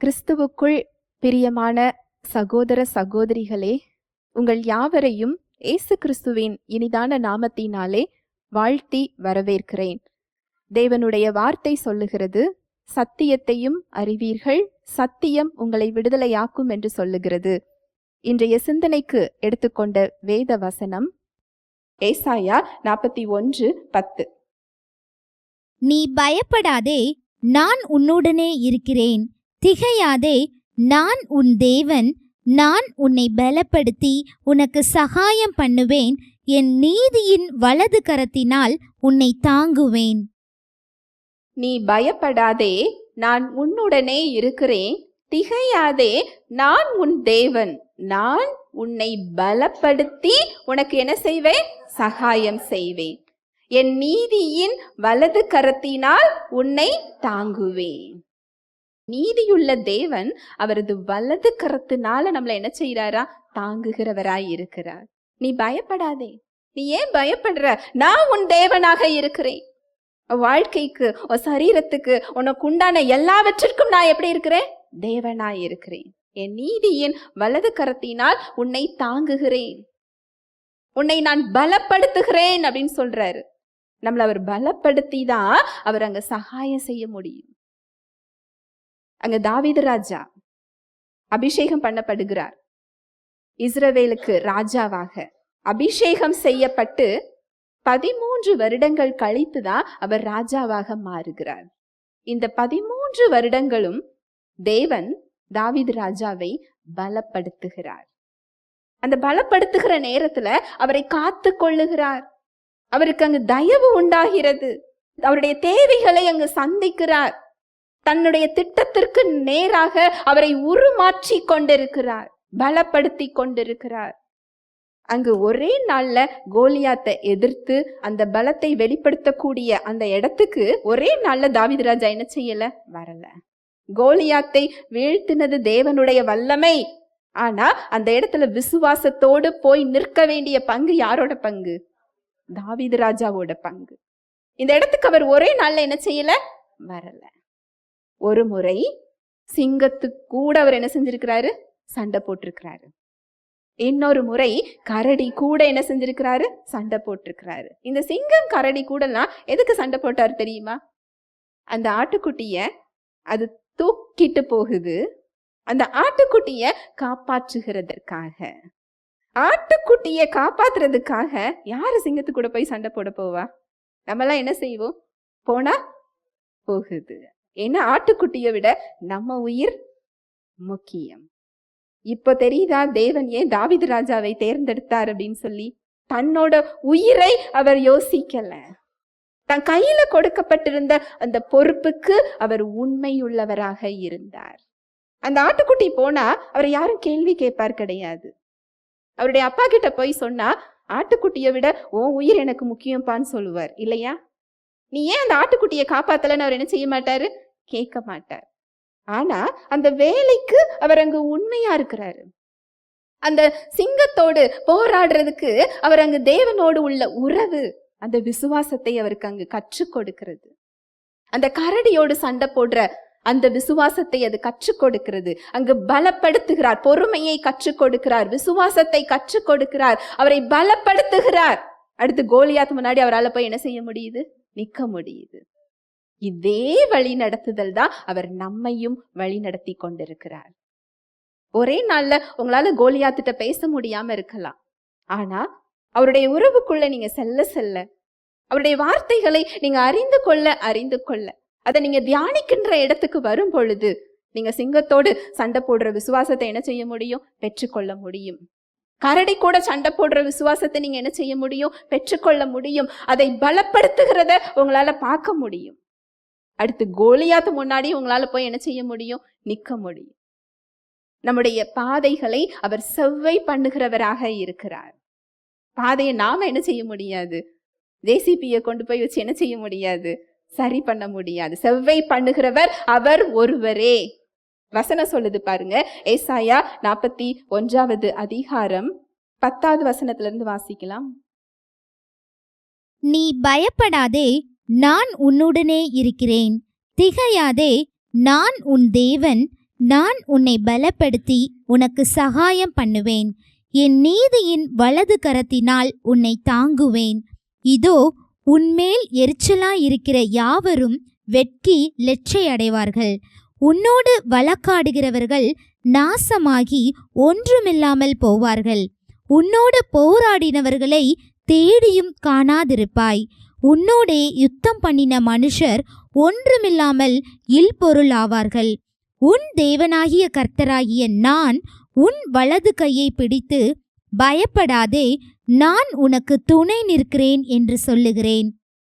கிறிஸ்துவுக்குள் பிரியமான சகோதர சகோதரிகளே உங்கள் யாவரையும் இயேசு கிறிஸ்துவின் இனிதான நாமத்தினாலே வாழ்த்தி வரவேற்கிறேன். தேவனுடைய வார்த்தை சொல்லுகிறது சத்தியத்தையும் அறிவீர்கள் சத்தியம் உங்களை விடுதலையாக்கும் என்று சொல்லுகிறது. இன்றைய சிந்தனைக்கு எடுத்துக்கொண்ட வேத வசனம் ஏசாயா நாற்பத்தி ஒன்று பத்து. நீ பயப்படாதே நான் உன்னுடனே இருக்கிறேன். திகையாதே நான் உன் தேவன் நான் உன்னை பலப்படுத்தி உனக்கு சகாயம் பண்ணுவேன் என் நீதியின் வலது கரத்தினால் உன்னை தாங்குவேன். நீ பயப்படாதே நான் உன்னுடனே இருக்கிறேன். திகையாதே நான் உன் தேவன் நான் உன்னை பலப்படுத்தி உனக்கு என்ன செய்வேன்? சகாயம் செய்வேன். என் நீதியின் வலது கரத்தினால் உன்னை தாங்குவேன். நீதியுள்ள தேவன் அவரது வலது கரத்தினால நம்மளை என்ன செய்யறாரா தாங்குகிறவராய் இருக்கிறார். நீ பயப்படாதே. நீ ஏன் பயப்படுற? நான் உன் தேவனாக இருக்கிறேன். வாழ்க்கைக்கு உன் சரீரத்துக்கு உனக்கு உண்டான எல்லாவற்றிற்கும் நான் எப்படி இருக்கிறேன்? தேவனாய் இருக்கிறேன். என் நீதியின் வலது கரத்தினால் உன்னை தாங்குகிறேன். உன்னை நான் பலப்படுத்துகிறேன் அப்படின்னு சொல்றாரு. நம்மளை அவர் பலப்படுத்தி தான் அவர் அங்க சகாயம் செய்ய முடியும். அங்க தாவீது ராஜா அபிஷேகம் பண்ணப்படுகிறார். இஸ்ரவேலுக்கு ராஜாவாக. அபிஷேகம் செய்யப்பட்டு பதிமூன்று வருடங்கள் கழித்து தான் அவர் ராஜாவாக மாறுகிறார். இந்த பதிமூன்று வருடங்களும் தேவன் தாவீது ராஜாவை பலப்படுத்துகிறார். அந்த பலப்படுத்துகிற நேரத்துல அவரை காத்து கொள்ளுகிறார். அவருக்கு அங்கு தயவு உண்டாகிறது. அவருடைய தேவைகளை அங்கு சந்திக்கிறார். தன்னுடைய திட்டத்திற்கு நேராக அவரை உருமாற்றி கொண்டிருக்கிறார் பலப்படுத்தி கொண்டிருக்கிறார். அங்கு ஒரே நாள்ல கோலியாத்தை எதிர்த்து அந்த பலத்தை வெளிப்படுத்தக்கூடிய அந்த இடத்துக்கு ஒரே நாள்ல தாவிதராஜா என்ன செய்யல? வரல. கோலியாத்தை வீழ்த்தினது தேவனுடைய வல்லமை. ஆனா அந்த இடத்துல விசுவாசத்தோடு போய் நிற்க வேண்டிய பங்கு யாரோட பங்கு? தாவிதராஜாவோட பங்கு. இந்த இடத்துக்கு அவர் ஒரே நாள்ல என்ன செய்யல? வரல. ஒரு முறை சிங்கத்துக்கு கூட அவர் என்ன செஞ்சிருக்கிறாரு? சண்டை போட்டிருக்கிறாரு. இன்னொரு முறை கரடி கூட என்ன செஞ்சிருக்கிறாரு? சண்டை போட்டிருக்கிறாரு. இந்த சிங்கம் கரடி கூடலாம் எதுக்கு சண்டை போட்டார் தெரியுமா? அந்த ஆட்டுக்குட்டிய அது தூக்கிட்டு போகுது. அந்த ஆட்டுக்குட்டிய காப்பாற்றுகிறதற்காக. ஆட்டுக்குட்டிய காப்பாத்துறதுக்காக யாரு சிங்கத்து கூட போய் சண்டை போட போவா? நம்மலாம் என்ன செய்வோம்? போனா போகுது. ஏன்னா ஆட்டுக்குட்டியை விட நம்ம உயிர் முக்கியம். இப்போ தெரியுதா? தேவன் ஏன் தாவிது ராஜாவை தேர்ந்தெடுத்தார் அப்படின்னு சொல்லி? தன்னோட உயிரை அவர் யோசிக்கல. தன் கையில கொடுக்கப்பட்டிருந்த அந்த பொறுப்புக்கு அவர் உண்மையுள்ளவராக இருந்தார். அந்த ஆட்டுக்குட்டி போனா அவரை யாரும் கேள்வி கேட்பார் கிடையாது. அவருடைய அப்பா கிட்ட போய் சொன்னா ஆட்டுக்குட்டியை விட ஓ உயிர் எனக்கு முக்கியம்பான்னு சொல்லுவார் இல்லையா? நீ ஏன் அந்த ஆட்டுக்குட்டியை காப்பாத்தலன்னு அவர் என்ன செய்ய மாட்டாரு? கேட்க மாட்டார். ஆனா அந்த வேலைக்கு அவர் அங்கு உண்மையா இருக்கிறாரு. அந்த சிங்கத்தோடு போராடுறதுக்கு அவர் அங்கு தேவனோடு உள்ள உறவு அந்த விசுவாசத்தை அவருக்கு அங்கு கற்றுக் கொடுக்கிறது. அந்த கரடியோடு சண்டை போடுற அந்த விசுவாசத்தை அது கற்றுக் கொடுக்கிறது. அங்கு பலப்படுத்துகிறார் பொறுமையை கற்றுக் கொடுக்கிறார் விசுவாசத்தை கற்றுக் கொடுக்கிறார் அவரை பலப்படுத்துகிறார். அடுத்து கோலியாத் முன்னாடி அவரால் போய் என்ன செய்ய முடியுது? நிற்க முடியுது. இதே வழி நடத்துதல் தான் அவர் நம்மையும் வழி நடத்தி கொண்டிருக்கிறார். ஒரே நாள்ல உங்களால கோலியாத்திட்ட பேச முடியாம இருக்கலாம். ஆனா அவருடைய உறவுக்குள்ள நீங்க செல்ல செல்ல அவருடைய வார்த்தைகளை நீங்க அறிந்து கொள்ள அறிந்து கொள்ள அதை நீங்க தியானிக்கின்ற இடத்துக்கு வரும் பொழுது நீங்க சிங்கத்தோடு சண்டை போடுற விசுவாசத்தை என்ன செய்ய முடியும்? பெற்றுக்கொள்ள முடியும். கரடி கூட சண்டை போடுற விசுவாசத்தை நீங்க என்ன செய்ய முடியும்? பெற்றுக்கொள்ள முடியும். அதை பலப்படுத்துகிறத உங்களால பார்க்க முடியும். அடுத்து கோலியாத்து முன்னாடி உங்களால் போய் என்ன செய்ய முடியும்? நிற்க முடியும். நம்முடைய பாதைகளை அவர் செவ்வை பண்ணுகிறவராக இருக்கிறார். பாதையை நாம் என்ன செய்ய முடியாது? ஜேசிபியை கொண்டு போய் வச்சு என்ன செய்ய முடியாது? சரி பண்ண முடியாது. செவ்வை பண்ணுகிறவர் அவர் ஒருவரே. வசனம் சொல்லுது பாருங்க. ஏசாயா நாற்பத்தி ஒன்றாவது அதிகாரம் பத்தாவது வசனத்திலிருந்து வாசிக்கலாம். நீ பயப்படாதே. நான் உன்னுடனே இருக்கிறேன். திகையாதே நான் உன் தேவன். நான் உன்னை பலப்படுத்தி உனக்கு சகாயம் பண்ணுவேன். என் நீதியின் வலது கரத்தினால் உன்னை தாங்குவேன். இதோ உன்மேல் எரிச்சலாயிருக்கிற யாவரும் வெட்கி லெச்சையடைவார்கள் உன்னோடு வழக்காடுகிறவர்கள் நாசமாகி ஒன்றுமில்லாமல் போவார்கள். உன்னோடு போராடினவர்களை தேடியும் காணாதிருப்பாய். உன்னோடே யுத்தம் பண்ணின மனுஷர் ஒன்றுமில்லாமல் இல்பொருளாவார்கள் உன் தேவனாகிய கர்த்தராகிய நான் உன் வலது கையை பிடித்து பயப்படாதே நான் உனக்கு துணை நிற்கிறேன் என்று சொல்லுகிறேன்.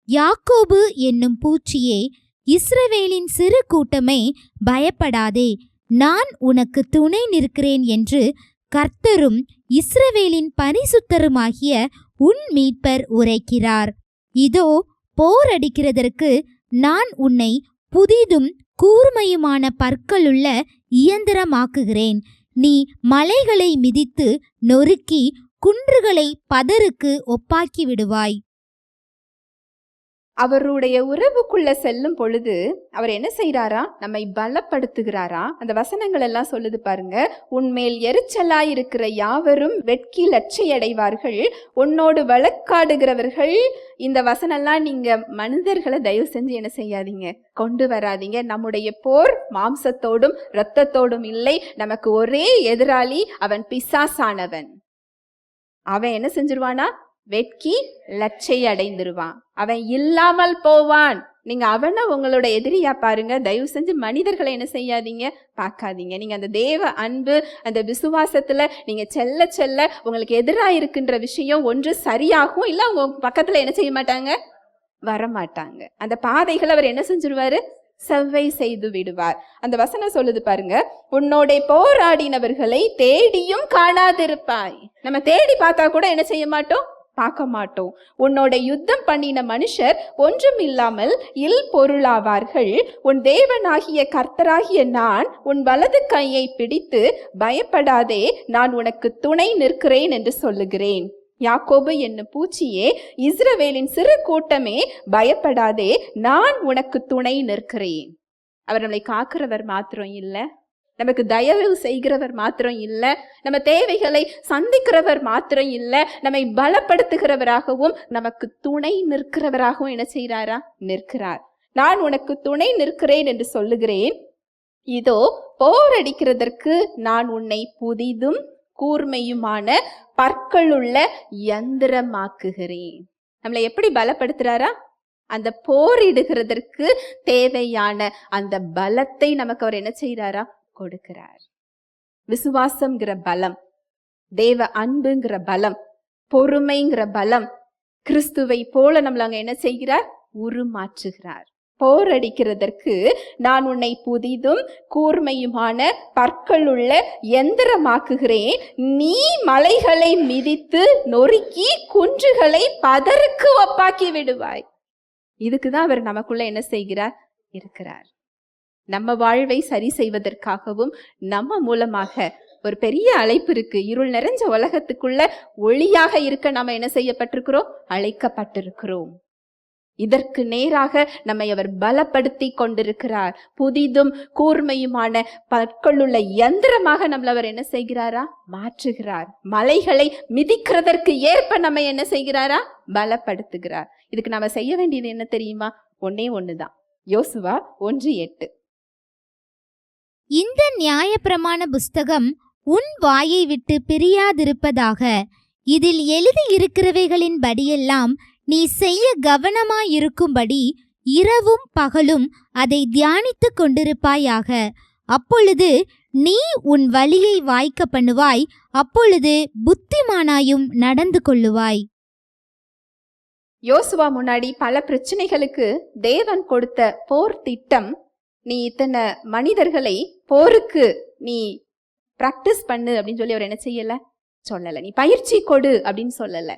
யாக்கோபு என்னும் பூச்சியே இஸ்ரவேலின் சிறு கூட்டமே பயப்படாதே நான் உனக்கு துணை நிற்கிறேன் என்று கர்த்தரும் இஸ்ரவேலின் பரிசுத்தருமாகிய உன் மீட்பர் உரைக்கிறார். இதோ போரடிக்கிறதற்கு நான் உன்னை புதிதும் கூர்மையுமான பற்களுள்ள இயந்திரமாக்குகிறேன். நீ மலைகளை மிதித்து நொறுக்கி குன்றுகளை பதருக்கு ஒப்பாக்கி விடுவாய். அவருடைய உறவுக்குள்ள செல்லும் பொழுது அவர் என்ன செய்கிறாரா நம்மை பலப்படுத்துகிறாரா? அந்த வசனங்கள் எல்லாம் சொல்லுது பாருங்க. உன்மேல் எரிச்சலாய் இருக்கிற யாவரும் வெட்கி லட்சையடைவார்கள். உன்னோடு வழக்காடுகிறவர்கள். இந்த வசனம்லாம் நீங்க மனிதர்களை தயவு செஞ்சு என்ன செய்யாதீங்க. கொண்டு வராதீங்க. நம்முடைய போர் மாம்சத்தோடும் இரத்தத்தோடும் இல்லை. நமக்கு ஒரே எதிராளி அவன் பிசாசானவன். அவன் என்ன செஞ்சிருவானா? வெட்கி லட்சை அடைந்துருவான் அவன் இல்லாமல் போவான். நீங்க அவனை உங்களோட எதிரியா பாருங்க. தயவு செஞ்சு மனிதர்களை என்ன செய்யாதீங்க. பார்க்காதீங்க. நீங்க அந்த தேவ அன்பு அந்த விசுவாசத்துல நீங்க செல்ல செல்ல உங்களுக்கு எதிராக இருக்கின்ற விஷயம் ஒன்று சரியாகும். இல்ல உங்க பக்கத்துல என்ன செய்ய மாட்டாங்க? வரமாட்டாங்க. அந்த பாதைகளை அவர் என்ன செஞ்சிருவாரு? செவ்வை செய்து விடுவார். அந்த வசனம் சொல்லுது பாருங்க. உன்னோட போராடினவர்களை தேடியும் காணாதிருப்பாய். நம்ம தேடி பார்த்தா கூட என்ன செய்ய மாட்டோம்? பார்க்க மாட்டோம் உன்னோட யுத்தம் பண்ணின மனுஷர் ஒன்றும் இல்லாமல் இல் பொருளாவார்கள். உன் தேவனாகிய கர்த்தராகிய நான் உன் வலது கையை பிடித்து பயப்படாதே நான் உனக்கு துணை நிற்கிறேன் என்று சொல்லுகிறேன். யாக்கோபு என்னும் பூச்சியே இஸ்ரவேலின் சிறு கூட்டமே பயப்படாதே நான் உனக்கு துணை நிற்கிறேன். அவர் நம்மளை காக்கிறவர் மாத்திரம் இல்லை. நமக்கு தயவு செய்கிறவர் மாத்திரம் இல்லை. நம்ம தேவைகளை சந்திக்கிறவர் மாத்திரம் இல்லை. நம்மை பலப்படுத்துகிறவராகவும் நமக்கு துணை நிற்கிறவராகவும் என்ன செய்கிறாரா நிற்கிறார். நான் உனக்கு துணை நிற்கிறேன் என்று சொல்லுகிறேன். இதோ போரடிக்கிறதற்கு நான் உன்னை புதிதும் கூர்மையுமான பற்களுள்ள யந்திரமாக்குகிறேன். நம்மளை எப்படி பலப்படுத்துறாரா? அந்த போரிடுகிறதற்கு தேவையான அந்த பலத்தை நமக்கு அவர் என்ன செய்கிறாரா கொடுக்கிறார். விசுவாசம்ங்கிற பலம் தேவ அன்புங்கிற பலம் பொறுமைங்கிற பலம் கிறிஸ்துவை போல நம்மள அங்க என்ன செய்கிறார்? உருமாற்றுகிறார். போரடிக்கிறதற்கு நான் உன்னை புதிதும் கூர்மையுமான பற்களுள்ள எந்திரமாக்குகிறேன். நீ மலைகளை மிதித்து நொறுக்கி குன்றுகளை பதருக்கு ஒப்பாக்கி விடுவாய். இதுக்கு தான் அவர் நமக்குள்ள என்ன செய்கிறார்? இருக்கிறார். நம்ம வாழ்வை சரி செய்வதற்காகவும் நம்ம மூலமாக ஒரு பெரிய அழைப்பு இருக்கு. இருள் நிறைஞ்ச உலகத்துக்குள்ள ஒளியாக இருக்க நாம என்ன செய்யப்பட்டிருக்கிறோம்? அழைக்கப்பட்டிருக்கிறோம். இதற்கு நேராக நம்மை அவர் பலப்படுத்தி கொண்டிருக்கிறார். புதிதும் கூர்மையுமான பற்களுள்ள யந்திரமாக நம்மள அவர் என்ன செய்கிறாரா? மாற்றுகிறார். மலைகளை மிதிக்கிறதற்கு ஏற்ப நம்ம என்ன செய்கிறாரா? பலப்படுத்துகிறார். இதுக்கு நம்ம செய்ய வேண்டியது என்ன தெரியுமா? ஒன்னே ஒண்ணுதான். யோசுவா ஒன்று எட்டு. இந்த நியாயப்பிரமாண புஸ்தகம் உன் வாயை விட்டு பிரியாதிருப்பதாக. இதில் எழுதியிருக்கிறவைகளின் படியெல்லாம் நீ செய்ய கவனமாயிருக்கும்படி இரவும் பகலும் அதை தியானித்துக் கொண்டிருப்பாயாக. அப்பொழுது நீ உன் வழியை வாய்க்க பண்ணுவாய் அப்பொழுது புத்திமானாயும் நடந்து கொள்ளுவாய். யோசுவா முன்னாடி பல பிரச்சனைகளுக்கு தேவன் கொடுத்த போர் திட்டம் நீ இத்தனை மனிதர்களை போருக்கு நீ ப்ராக்டிஸ் பண்ணு அப்படின்னு சொல்லி அவர் என்ன செய்யல? சொல்லலை. நீ பயிற்சி கொடு அப்படின்னு சொல்லலை.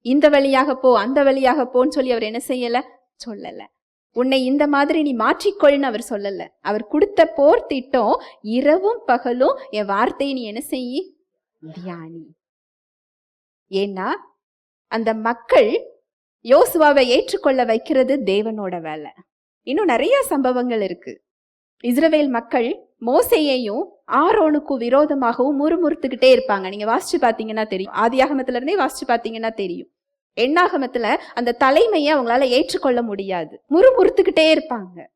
இந்த வழியாக போ அந்த வழியாக போன்னு சொல்லி அவர் என்ன செய்யலை? சொல்லலை. உன்னை இந்த மாதிரி நீ மாற்றிக்கொள்னு அவர் சொல்லல. அவர் கொடுத்த போர் திட்டம் இரவும் பகலும் என் வார்த்தையை நீ என்ன செய்யி? தியானி. ஏன்னா அந்த மக்கள் யோசுவாவை ஏற்றுக்கொள்ள வைக்கிறது தேவனோட வேலை. இன்னும் நிறைய சம்பவங்கள் இருக்கு. இஸ்ரவேல் மக்கள் மோசையையும் ஆரோனுக்கும் விரோதமாகவும் முறுமுறுத்துக்கிட்டே இருப்பாங்க. நீங்க வாசிச்சு பார்த்தீங்கன்னா தெரியும். ஆதியாகமத்துல இருந்தே வாசிச்சு பார்த்தீங்கன்னா தெரியும். எண்ணாகமத்துல அந்த தலைமையை அவங்களால ஏற்றுக்கொள்ள முடியாது. முறுமுறுத்துக்கிட்டே இருப்பாங்க.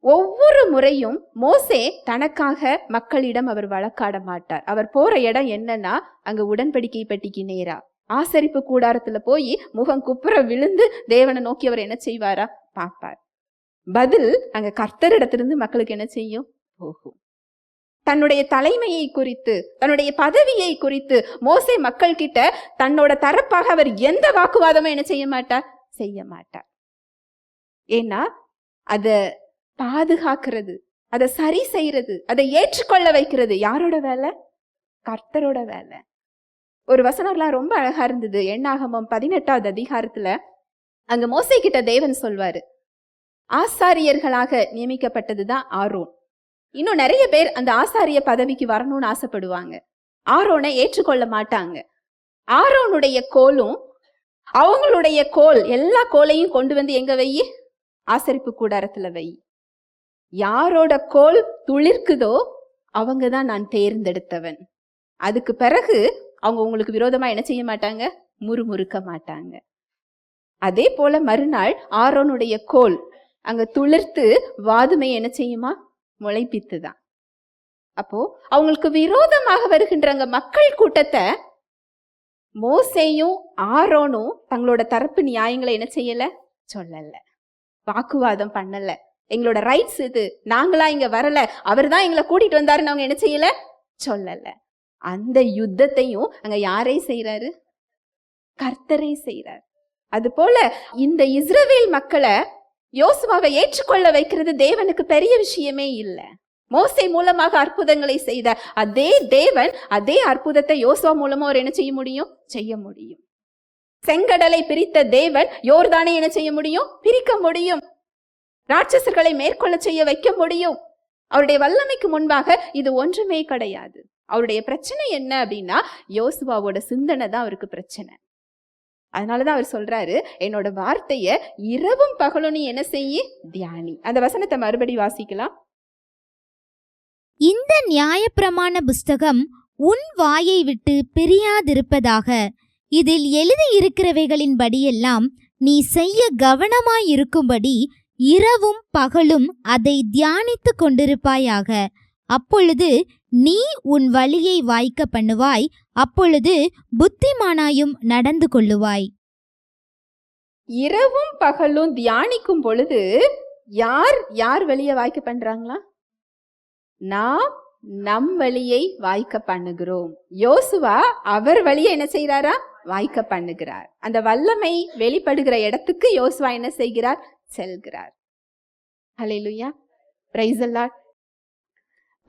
ஒவ்வொரு முறையும் மோசே தனக்காக மக்களிடம் அவர் வழக்காட மாட்டார். அவர் போற இடம் என்னன்னா அங்க உடன்படிக்கை பெட்டிக்கு நேரா. ஆசரிப்பு கூடாரத்துல போய் முகம் குப்புற விழுந்து தேவனை நோக்கி அவர் என்ன செய்வாரா? பார்ப்பார். பதில் அங்க கர்த்தரிடத்திலிருந்து மக்களுக்கு என்ன செய்யும்? போகும். தன்னுடைய தலைமையை குறித்து தன்னுடைய பதவியை குறித்து மோசே மக்கள் கிட்ட தன்னோட தரப்பாக அவர் எந்த வாக்குவாதமும் என்ன செய்ய மாட்டார்? செய்ய மாட்டார். ஏன்னா அத பாதுகாக்கிறது அதை சரி செய்யறது அதை ஏற்றுக்கொள்ள வைக்கிறது யாரோட வேலை? கர்த்தரோட வேலை. ஒரு வசனம்லாம் ரொம்ப அழகா இருந்தது. எண்ணாகமம் பதினெட்டாவது அதிகாரத்துல அங்க மோசை கிட்ட தேவன் சொல்வாரு. ஆசாரியர்களாக நியமிக்கப்பட்டதுதான் ஆரோன். இன்னும் நிறைய பேர் அந்த ஆசாரிய பதவிக்கு வரணும்னு ஆசைப்படுவாங்க. ஆரோனை ஏற்றுக்கொள்ள மாட்டாங்க. ஆரோனுடைய கோலும் அவங்களுடைய கோல் எல்லா கோலையும் கொண்டு வந்து எங்க வை? ஆசரிப்பு கூடாரத்துல வை. யாரோட கோல் துளிர்க்குதோ அவங்க தான் நான் தேர்ந்தெடுத்தவன். அதுக்கு பிறகு அவங்க உங்களுக்கு விரோதமா என்ன செய்ய மாட்டாங்க? முறுமுறுக்க மாட்டாங்க. அதே போல மறுநாள் ஆரோனுடைய கோல் அங்க துளிர்த்து வாதுமை என்ன செய்யுமா? முளைப்பித்துதான். அப்போ அவங்களுக்கு விரோதமாக வருகின்ற அங்க மக்கள் கூட்டத்தை மோசேயும் ஆரோனும் தங்களோட தரப்பு நியாயங்களை என்ன செய்யல? சொல்லல. வாக்குவாதம் பண்ணல. எங்களோட ரைட்ஸ் இது. நாங்களா இங்க வரல. அவர் தான் எங்களை கூட்டிட்டு வந்தாருன்னு அவங்க என்ன செய்யல? சொல்லல. அந்த யுத்தத்தையும் அங்க யாரை செய்யறாரு கர்த்தரே செய்யறாரு அது போல இந்த இஸ்ரவேல் மக்களை யோசுவாவை ஏற்றுக்கொள்ள வைக்கிறது தேவனுக்கு பெரிய விஷயமே இல்லை. மோசை மூலமாக அற்புதங்களை செய்த அதே தேவன் அதே அற்புதத்தை யோசுவா மூலமா அவர் என்ன செய்ய முடியும்? செய்ய முடியும். செங்கடலை பிரித்த தேவன் யோர்தானை என்ன செய்ய முடியும்? பிரிக்க முடியும். ராட்சசர்களை மேற்கொள்ள செய்ய வைக்க முடியும். அவருடைய வல்லமைக்கு முன்பாக இது ஒன்றுமே கிடையாது. அவருடைய பிரச்சனை என்ன அப்படின்னா யோசுவாவோட சிந்தனை தான் அவருக்கு பிரச்சனை. அதனாலதான் அவர் சொல்கிறாரு என்னோட வார்த்தையை இரவும் பகலும் நீ என்ன செய்ய தியானி. அந்த வசனத்தை மறுபடி வாசிக்கலாம். இந்த நியாயப்பிரமாண புஸ்தகம் உன் வாயை விட்டு பிரியாதிருப்பதாக இதில் எழுதியிருக்கிறவைகளின் படியெல்லாம் நீ செய்ய கவனமாயிருக்கும்படி இரவும் பகலும் அதை தியானித்துக் கொண்டிருப்பாயாக. அப்பொழுது நீ உன் வழியை வாய்க்க பண்ணுவாய் அப்பொழுது புத்திமானாயும் நடந்து கொள்ளுவாய். இரவும் பகலும் தியானிக்கும் பொழுது யார் யார் வழியை வாய்க்க பண்றாங்களா? நாம் நம் வழியை வாய்க்க பண்ணுகிறோம். யோசுவா அவர் வழியை என்ன செய்கிறாரா? வாய்க்க பண்ணுகிறார். அந்த வல்லமை வெளிப்படுகிற இடத்துக்கு யோசுவா என்ன செய்கிறார்? செல்கிறார். ஹalleluya. Price allot